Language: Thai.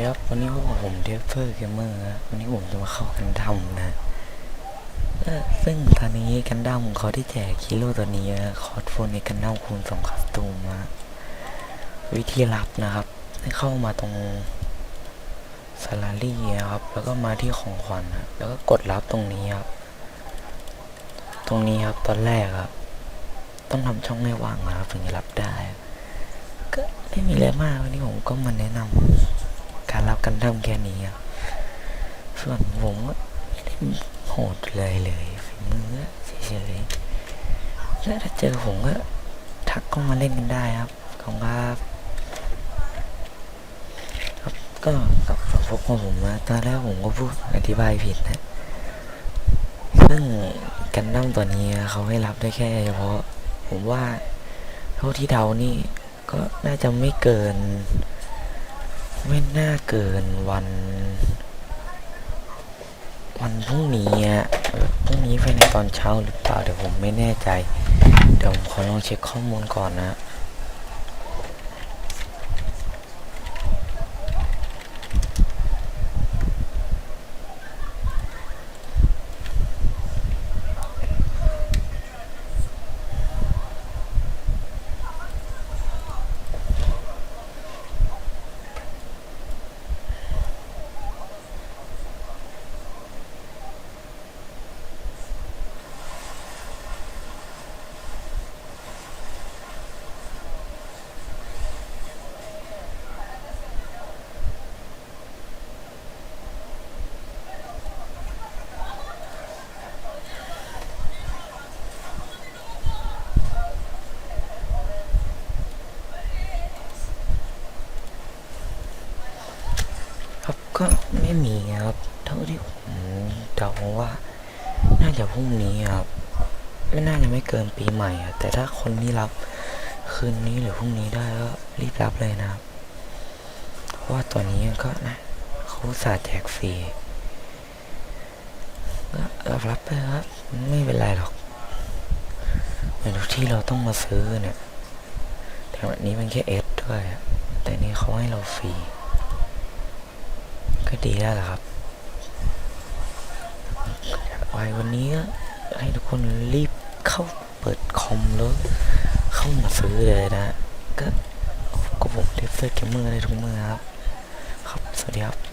ดีครับวันนี้พวกผมเดฟเฟอร์เกมเมอร์นะวันนี้ผมจะมาเข้ากันดั้มนะซึ่งตอนนี้กันดั้มเขาได้แจกคิโลตัวนี้นะคอร์สโฟนในกันดั้มคูณสองคัสตูมมาวิธีรับนะครับ ให้เข้ามาตรงซาลารี่นะครับ แล้วก็มาที่ของขวัญนะแล้วก็กดรับตรงนี้ครับ ตรงนี้ครับตอนแรกครับ ต้องทำช่องให้ว่างนะครับถึงจะรับได้ ก็ไม่มีอะไรมากวันนี้ผมก็มาแนะนำ การรับกันดั้มแค่นี้ครับส่วนผมโหดเลยเลยฝีมือเฉยๆแล้วถ้าเจอผมก็ทักเข้ามาเล่นกันได้ครับขอบคุณครับครับก็กับพบกับผมนะตอนแรกผมก็พูดอธิบายผิดนะซึ่งกันดั้มตัวนี้เขาให้รับได้แค่เฉพาะ ผมว่าเท่าที่เดานี่ก็น่าจะไม่เกิน ไม่น่าเกินวัน วันพรุ่งนี้อะพรุ่งนี้ภายในตอนเช้าหรือเปล่าเดี๋ยวผมไม่แน่ใจ เดี๋ยวผมขอลองเช็คข้อมูลก่อนนะ ก็ไม่มีครับ เท่าที่ผมเดาว่า น่าจะพรุ่งนี้ครับ ไม่น่าจะไม่เกินปีใหม่แต่ถ้าคนที่รับคืนนี้หรือพรุ่งนี้ได้ก็รีบรับเลยนะครับ เพราะว่าตัวนี้ก็นะเขาสาแจกฟรีก็รับรับไปครับ ไม่เป็นไรหรอกแต่ทุกที่เราต้องมาซื้อเนี่ยแต่วันนี้มันแค่เอสด้วยแต่นี่เขาให้เราฟรี ก็ดีแล้วล่ะครับไว้วันนี้ให้ทุกคนรีบเข้าเปิดคอมแล้วเข้ามาซื้อเลยนะ ก็ก็ผมเดฟเฟอร์เกมเมอร์ได้ทุกเมื่อครับ ครับ สวัสดีครับ